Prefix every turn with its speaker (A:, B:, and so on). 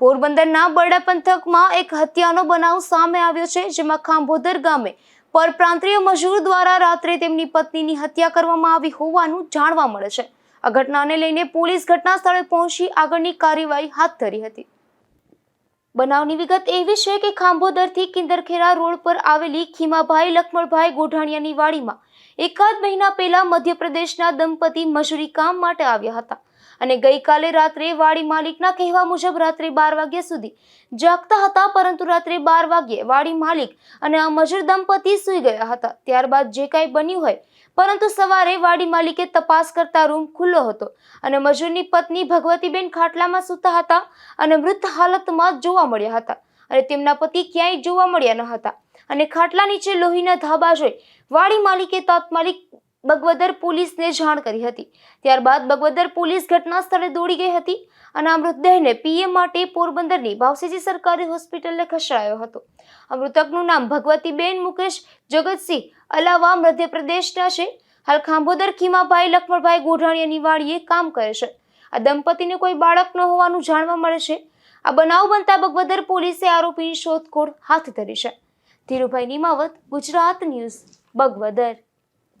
A: પોરબંદરના બરડા પંથકમાં એક હત્યાનો બનાવ સામે આવ્યો છે, જેમાં ખાંભોદર ગામે પરપ્રાંતીય મજૂર દ્વારા રાત્રે તેમની પત્નીની હત્યા કરવામાં આવી હોવાનું જાણવા મળે છે. આ ઘટનાને લઈને પોલીસ ઘટના સ્થળે પહોંચી આગળની કાર્યવાહી હાથ ધરી હતી. બનાવની વિગત એવી છે કે ખાંભોદરથી કિંદરખેરા રોડ પર આવેલી ખીમાભાઈ લક્ષ્મણભાઈ ગોઢાણિયાની વાડીમાં એકાદ મહિના પહેલા મધ્યપ્રદેશના દંપતી મજૂરી કામ માટે આવ્યા હતા અને ગઈકાલે રાત્રે વાડી માલિકના કહેવા મુજબ રાત્રે બાર વાગ્યા સુધી જાગતા હતા, પરંતુ રાત્રે બાર વાગ્યે વાડી માલિક અને આ મજૂર દંપતી સૂઈ ગયા હતા. ત્યારબાદ જે કાંઈ બન્યું હોય પરંતુ સવારે વાડી માલિકે તપાસ કરતા રૂમ ખુલ્લો હતો અને મજૂરની પત્ની ભગવતીબેન ખાટલામાં સૂતા હતા અને મૃત હાલતમાં જોવા મળ્યા હતા અને તેમના પતિ ક્યાંય જોવા મળ્યા ન હતા. અને ખાટલા નીચે લોહીના ધાબા જોઈ વાડી માલિકે તાત્કાલિક બગવદર પોલીસને જાણ કરી હતી. ત્યારબાદ બગવદર પોલીસ ઘટના સ્થળે દોડી ગઈ હતી અને આ મૃતદેહને પીએમ માટે પોરબંદરની ભાવસીજી સરકારી હોસ્પિટલને ખસેડાયો હતો. મૃતકનું નામ ભગવતીબેન મુકેશ જગતસિંહ અલાવા મધ્યપ્રદેશના છે. હાલ ખાંભોદર, ખીમાભાઈ લક્ષ્મણભાઈ ગોઢાણીયાની વાડીએ કામ કરે છે. આ દંપતીને કોઈ બાળક ન હોવાનું જાણવા મળે છે. આ બનાવ બનતા બગવદર પોલીસે આરોપીની શોધખોળ હાથ ધરી છે. ધીરુભાઈ નિમાવત, ગુજરાત ન્યૂઝ, બગવદર.